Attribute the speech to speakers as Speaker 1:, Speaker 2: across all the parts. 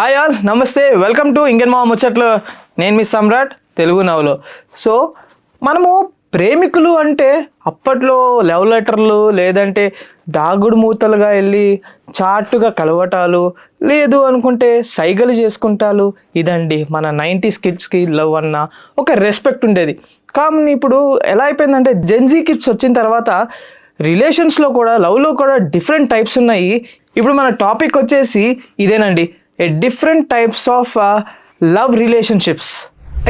Speaker 1: Hi all నమస్తే welcome to ఇంకెన్ మా ముచ్చట్లు నేను మీ సమ్రాట్ తెలుగు నవలో. సో మనము ప్రేమికులు అంటే అప్పట్లో లవ్ లెటర్లు లేదంటే దాగుడు మూతలుగా వెళ్ళి చాటుగా కలవటాలు లేదు అనుకుంటే సైగలు చేసుకుంటాలు. ఇదండి మన నైంటీస్ కిడ్స్కి లవ్ అన్న ఒక రెస్పెక్ట్ ఉండేది. కానీ ఇప్పుడు ఎలా అయిపోయిందంటే జెన్జీ కిడ్స్ వచ్చిన తర్వాత రిలేషన్స్లో కూడా లవ్లో కూడా డిఫరెంట్ టైప్స్ ఉన్నాయి. ఇప్పుడు మన టాపిక్ వచ్చేసి ఇదేనండి. A different types of love relationships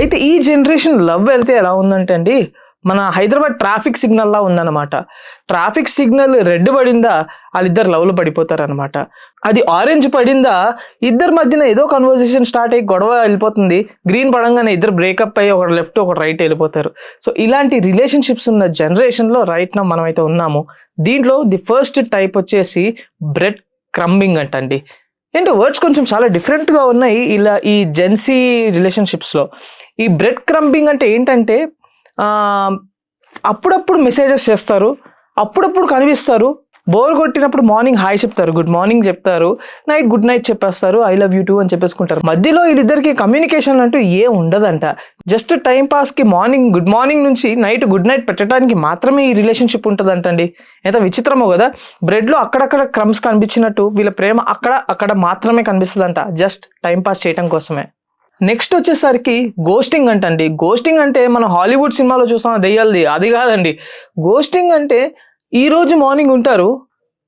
Speaker 1: అయితే ఈ జనరేషన్ లవ్ వెళ్తే ఎలా ఉందంటే అండి మన హైదరాబాద్ ట్రాఫిక్ సిగ్నల్లా ఉందన్నమాట. ట్రాఫిక్ సిగ్నల్ రెడ్ పడిందా వాళ్ళిద్దరు లవ్లు పడిపోతారనమాట అది ఆరెంజ్ పడిందా ఇద్దరి మధ్యన ఏదో కన్వర్జేషన్ స్టార్ట్ అయ్యి గొడవ వెళ్ళిపోతుంది. గ్రీన్ పడంగానే ఇద్దరు బ్రేకప్ అయ్యి ఒకటి లెఫ్ట్ ఒకటి రైట్ వెళ్ళిపోతారు. సో ఇలాంటి రిలేషన్షిప్స్ ఉన్న జనరేషన్లో రైట్ నా మనమైతే ఉన్నాము. దీంట్లో ది ఫస్ట్ టైప్ వచ్చేసి బ్రెడ్ క్రంబింగ్ అంటండి. ఏంటో వర్డ్స్ కొంచెం చాలా డిఫరెంట్గా ఉన్నాయి. ఇలా ఈ జెన్సీ రిలేషన్షిప్స్లో ఈ బ్రెడ్ క్రంబింగ్ అంటే ఏంటంటే అప్పుడప్పుడు మెసేజెస్ చేస్తారు అప్పుడప్పుడు కనిపిస్తారు బోర్ కొట్టినప్పుడు మార్నింగ్ హాయ్ చెప్తారు గుడ్ మార్నింగ్ చెప్తారు నైట్ గుడ్ నైట్ చెప్పేస్తారు ఐ లవ్ యూ టూ అని చెప్పేసుకుంటారు. మధ్యలో వీళ్ళిద్దరికి కమ్యూనికేషన్ అంటూ ఏం ఉండదంట. జస్ట్ టైం పాస్కి మార్నింగ్ గుడ్ మార్నింగ్ నుంచి నైట్ గుడ్ నైట్ పెట్టడానికి మాత్రమే ఈ రిలేషన్షిప్ ఉంటుందంటండి. ఎంత విచిత్రమో కదా. బ్రెడ్లో అక్కడక్కడ క్రమ్స్ కనిపించినట్టు వీళ్ళ ప్రేమ అక్కడ అక్కడ మాత్రమే కనిపిస్తుందంట. జస్ట్ టైం పాస్ చేయడం కోసమే. నెక్స్ట్ వచ్చేసరికి గోస్టింగ్ అంటండి. గోస్టింగ్ అంటే మనం హాలీవుడ్ సినిమాలో చూస్తాం దెయ్యాలది అది కాదండి. గోస్టింగ్ అంటే ఈరోజు మార్నింగ్ ఉంటారు.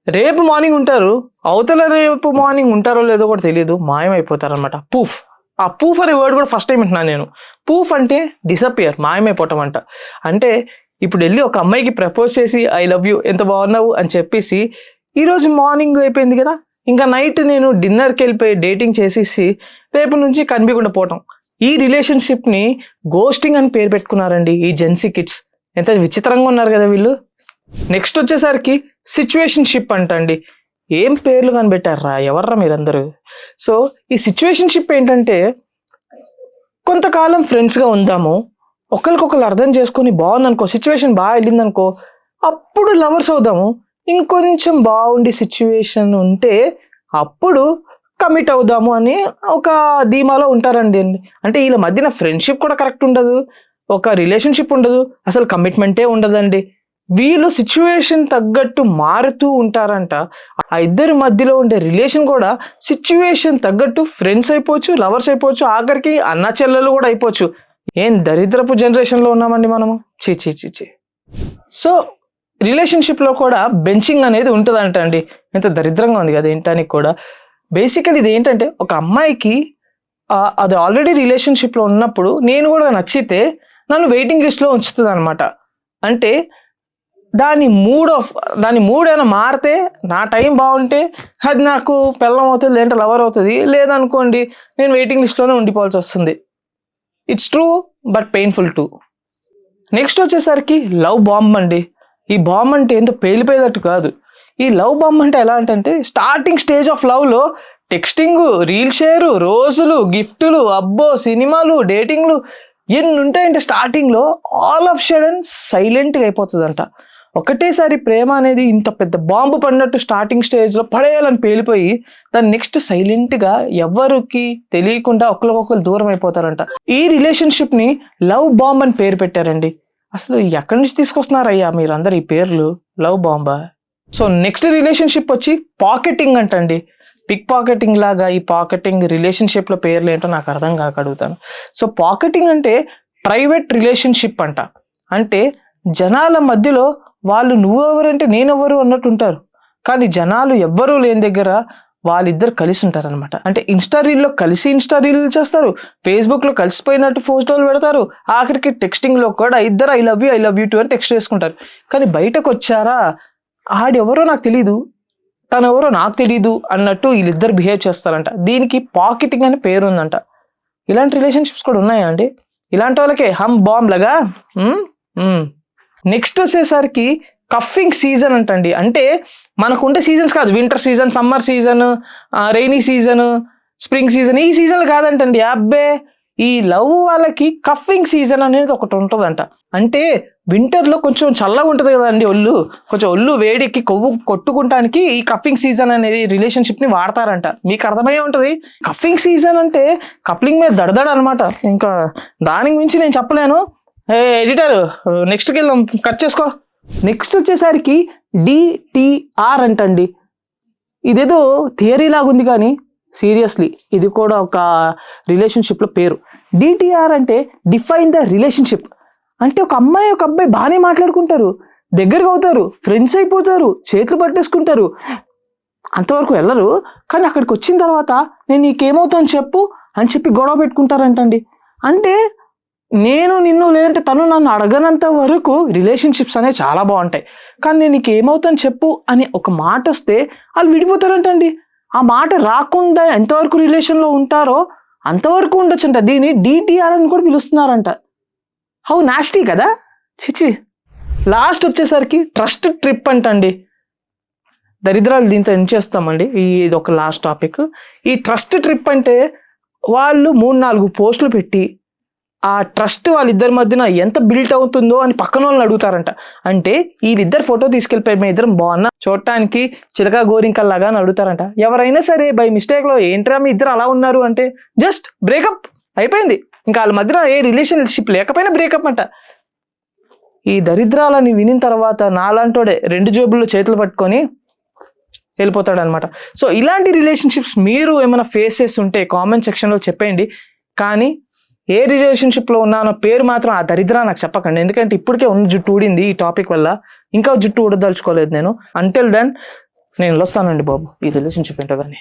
Speaker 1: రేపు మార్నింగ్ ఉంటారు. అవతల రేపు మార్నింగ్ ఉంటారో లేదో కూడా తెలియదు మాయమైపోతారనమాట పూఫ్. ఆ పూఫ్ అనే వర్డ్ కూడా ఫస్ట్ టైం వింటున్నాను నేను. పూఫ్ అంటే డిసపియర్ మాయమైపోవటం అంట. అంటే ఇప్పుడు వెళ్ళి ఒక అమ్మాయికి ప్రపోజ్ చేసి ఐ లవ్ యూ ఎంత బాగున్నావు? అని చెప్పేసి ఈరోజు మార్నింగ్ అయిపోయింది కదా. ఇంకా నైట్ నేను డిన్నర్కి వెళ్ళిపోయి డేటింగ్ చేసేసి రేపు నుంచి కనిపించకుండా పోవటం. ఈ రిలేషన్షిప్ని గోస్టింగ్ అని పేరు పెట్టుకున్నారండి ఈ జెన్సీ కిడ్స్ ఎంత విచిత్రంగా ఉన్నారు కదా వీళ్ళు. నెక్స్ట్ వచ్చేసరికి సిచ్యువేషన్షిప్ అంటండి. ఏం పేర్లు కనిపెట్టారా ఎవర్రా మీరందరూ? సో ఈ సిచ్యువేషన్షిప్ ఏంటంటే కొంతకాలం ఫ్రెండ్స్గా ఉందాము. ఒకరికొకరు అర్థం చేసుకొని బాగుందనుకో సిచ్యువేషన్ బాగా వెళ్ళిందనుకో అప్పుడు లవర్స్ అవుదాము. ఇంకొంచెం బాగుండి సిచ్యువేషన్ ఉంటే అప్పుడు కమిట్ అవుదాము అని ఒక ధీమాలో ఉంటారండి. అంటే వీళ్ళ మధ్యన ఫ్రెండ్షిప్ కూడా కరెక్ట్ ఉండదు. ఒక రిలేషన్షిప్ ఉండదు. అసలు కమిట్మెంటే ఉండదండి. వీళ్ళు సిచ్యువేషన్ తగ్గట్టు మారుతూ ఉంటారంట. ఆ ఇద్దరి మధ్యలో ఉండే రిలేషన్ కూడా సిచ్యువేషన్ తగ్గట్టు ఫ్రెండ్స్ అయిపోవచ్చు లవర్స్ అయిపోవచ్చు ఆఖరికి అన్న చెల్లెలు కూడా అయిపోవచ్చు. ఏం దరిద్రపు జనరేషన్లో ఉన్నామండి మనము? చీ చీ చీ చీ సో రిలేషన్షిప్లో కూడా బెంచింగ్ అనేది ఉంటుందంట అండి. ఎంత దరిద్రంగా ఉంది కదా ఏంటానికి కూడా. బేసికల్ ఇది ఏంటంటే ఒక అమ్మాయికి అది ఆల్రెడీ రిలేషన్షిప్లో ఉన్నప్పుడు నేను కూడా నచ్చితే నన్ను వెయిటింగ్ లిస్ట్లో ఉంచుతుంది అనమాట అంటే దాని మూడ్ ఆఫ్ దాని మూడ్ మారితే నా టైం బాగుంటే అది నాకు పెళ్ళం అవుతుంది లేదంటే లవర్ అవుతుంది. లేదనుకోండి నేను వెయిటింగ్ లిస్ట్లోనే ఉండిపోవాల్సి వస్తుంది. It's true but painful to next వచ్చేసరికి లవ్ బాంబ్ అండి. ఈ బాంబ్ అంటే ఏంటో పేలిపోయేటట్టు కాదు. ఈ లవ్ బాంబ్ అంటే ఎలా అంటే స్టార్టింగ్ స్టేజ్ ఆఫ్ లవ్లో టెక్స్టింగ్ రీల్ షేరు రోజులు గిఫ్టులు అబ్బో సినిమాలు డేటింగ్లు ఎన్ని ఉంటాయంటే స్టార్టింగ్లో ఆల్ ఆఫ్ షడన్ సైలెంట్గా అయిపోతుందంట. ఒకటేసారి ప్రేమ అనేది ఇంత పెద్ద బాంబు పడినట్టు స్టార్టింగ్ స్టేజ్లో పడేయాలని పేలిపోయి దాని నెక్స్ట్ సైలెంట్గా ఎవరికి తెలియకుండా ఒకరికొకరు దూరం అయిపోతారంట. ఈ రిలేషన్షిప్ని లవ్ బాంబ్ అని పేరు పెట్టారండి. అసలు ఎక్కడి నుంచి తీసుకొస్తున్నారయ్యా మీరందరు ఈ పేర్లు? లవ్ బాంబా? సో నెక్స్ట్ రిలేషన్షిప్ వచ్చి పాకెటింగ్ అంటండి. పిక్ పాకెటింగ్ లాగా ఈ పాకెటింగ్ రిలేషన్షిప్ల పేర్లు ఏంటో నాకు అర్థం కాక అడుగుతాను. సో పాకెటింగ్ అంటే ప్రైవేట్ రిలేషన్షిప్ అంట. అంటే జనాల మధ్యలో వాళ్ళు నువ్వెవరంటే నేనెవరు అన్నట్టు ఉంటారు. కానీ జనాలు ఎవ్వరూ లేని దగ్గర వాళ్ళిద్దరు కలిసి ఉంటారనమాట అంటే ఇన్స్టా రీల్లో కలిసి ఇన్స్టా రీల్ చేస్తారు. ఫేస్బుక్లో కలిసిపోయినట్టు ఫోటోలు పెడతారు. ఆఖరికి టెక్స్టింగ్లో కూడా ఇద్దరు I love you I love you too అని టెక్స్ట్ చేసుకుంటారు. కానీ బయటకు వచ్చారా? ఆడెవరో నాకు తెలీదు. తను ఎవరో నాకు తెలీదు అన్నట్టు వీళ్ళిద్దరు బిహేవ్ చేస్తారంట. దీనికి పాకెటింగ్ అనే పేరు ఉందంట ఇలాంటి రిలేషన్షిప్స్ కూడా ఉన్నాయా అండి? ఇలాంటి వాళ్ళకే హమ్ బాంబ్ లాగా నెక్స్ట్ వచ్చేసరికి కఫింగ్ సీజన్ అంటండి. అంటే మనకు ఉండే సీజన్స్ కాదు winter season summer season rainy season spring season ఈ సీజన్లు కాదంటండి. అబ్బే! ఈ లవ్ వాళ్ళకి కఫింగ్ సీజన్ అనేది ఒకటి ఉంటుందంట. అంటే వింటర్లో కొంచెం చల్లగా ఉంటుంది కదండి ఒళ్ళు. కొంచెం ఒళ్ళు వేడికి కొవ్వు కొట్టుకుంటానికి ఈ కఫింగ్ సీజన్ అనేది రిలేషన్షిప్ని వాడతారంట. మీకు అర్థమయ్యే ఉంటుంది? కఫింగ్ సీజన్ అంటే కప్లింగ్ మీద దడదడ అనమాట ఇంకా దానికి మించి నేను చెప్పలేను. ఏ ఎడిటర్ నెక్స్ట్కి వెళ్దాం కట్ చేసుకో. నెక్స్ట్ వచ్చేసరికి డిటిఆర్ అంటండి. ఇదేదో థియరీ లాగా ఉంది కానీ సీరియస్లీ ఇది కూడా ఒక రిలేషన్షిప్లో పేరు. డిటిఆర్ అంటే డిఫైన్ ద రిలేషన్షిప్ అంటే ఒక అమ్మాయి ఒక అబ్బాయి బాగానే మాట్లాడుకుంటారు దగ్గరకు అవుతారు ఫ్రెండ్స్ అయిపోతారు చేతులు పట్టేసుకుంటారు. అంతవరకు వెళ్ళరు కానీ అక్కడికి వచ్చిన తర్వాత నేను నీకేమవుతాను చెప్పు అని చెప్పి గొడవ పెట్టుకుంటారంటండి. అంటే నేను నిన్ను లేదంటే తను నన్ను అడగనంత వరకు రిలేషన్షిప్స్ అనేవి చాలా బాగుంటాయి. కానీ నేను నీకు ఏమవుతాను చెప్పు అని ఒక మాట వస్తే వాళ్ళు విడిపోతారంటండి. ఆ మాట రాకుండా ఎంతవరకు రిలేషన్లో ఉంటారో అంతవరకు ఉండొచ్చంట. దీన్ని డిటిఆర్ అని కూడా పిలుస్తున్నారంట. హౌ నాస్టీ కదా? చిచి లాస్ట్ వచ్చేసరికి ట్రస్ట్ ట్రిప్ అంటండి. దరిద్రాలు దీంతో ఎండ్ చేస్తామండి. ఇది ఒక లాస్ట్ టాపిక్. ఈ ట్రస్ట్ ట్రిప్ అంటే వాళ్ళు మూడు నాలుగు పోస్టులు పెట్టి ఆ ట్రస్ట్ వాళ్ళిద్దరి మధ్యన ఎంత బిల్ట్ అవుతుందో అని పక్కన వాళ్ళని అడుగుతారంట. అంటే వీళ్ళిద్దరు ఫోటో తీసుకెళ్ళిపోయి మీ ఇద్దరం బాగున్నా? చూడటానికి చిలక గోరింకల్లాగా అని అడుగుతారంట. ఎవరైనా సరే బై మిస్టేక్లో ఏంట్రా మీ ఇద్దరు అలా ఉన్నారు అంటే జస్ట్ బ్రేకప్ అయిపోయింది. ఇంకా వాళ్ళ మధ్యన ఏ రిలేషన్షిప్ లేకపోయినా బ్రేకప్ అంట. ఈ దరిద్రాలని వినిన తర్వాత నాలాంటోడే రెండు జోబుల్లో చేతులు పట్టుకొని వెళ్ళిపోతాడనమాట. సో ఇలాంటి రిలేషన్షిప్స్ మీరు ఏమైనా ఫేస్ చేసి ఉంటే కామెంట్ సెక్షన్లో చెప్పండి కానీ ఏ రిలేషన్షిప్లో ఉన్నానో పేరు మాత్రం ఆ దరిద్ర నాకు చెప్పకండి. ఎందుకంటే ఇప్పటికే ఉన్న జుట్టు ఊడింది ఈ టాపిక్ వల్ల. ఇంకా జుట్టు ఊడదలుచుకోలేదు నేను. అంటిల్ దెన్ నేను వస్తానండి బాబు ఈ రిలేషన్షిప్ ఏంటో కానీ.